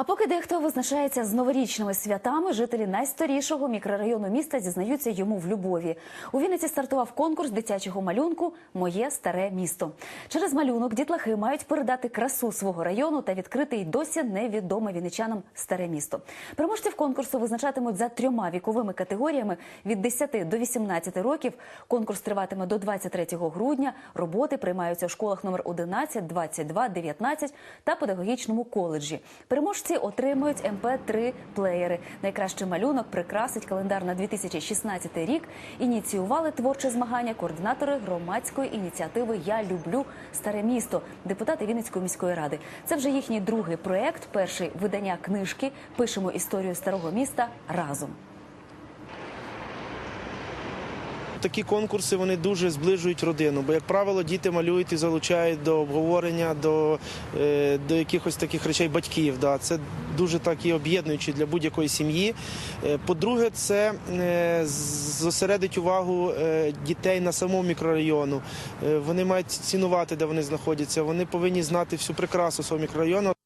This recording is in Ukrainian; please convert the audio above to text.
А поки дехто визначається з новорічними святами, жителі найстарішого мікрорайону міста зізнаються йому в любові. У Вінниці стартував конкурс дитячого малюнку Моє старе місто. Через малюнок дітлахи мають передати красу свого району та відкрити й досі невідоме вінничанам старе місто. Переможців конкурсу визначатимуть за трьома віковими категоріями від 10 до 18 років. Конкурс триватиме до 23 грудня. Роботи приймаються в школах номер 11, 22, 19 та педагогічному коледжі. Переможці отримують МП3 плеєри. Найкращий малюнок прикрасить календар на 2016 рік. Ініціювали творче змагання координатори громадської ініціативи Я люблю старе місто, депутати Вінницької міської ради. Це вже їхній другий проект. Перший видання книжки Пишемо історію старого міста разом. Такі конкурси вони дуже зближують родину, бо, як правило, діти малюють і залучають до обговорення, до, е, до якихось таких речей батьків. Да. Це дуже так і об'єднуюче для будь-якої сім'ї. Е, По-друге, це е, зосередить увагу дітей на самому мікрорайону. Вони мають цінувати, де вони знаходяться. Вони повинні знати всю прикрасу свого мікрорайону.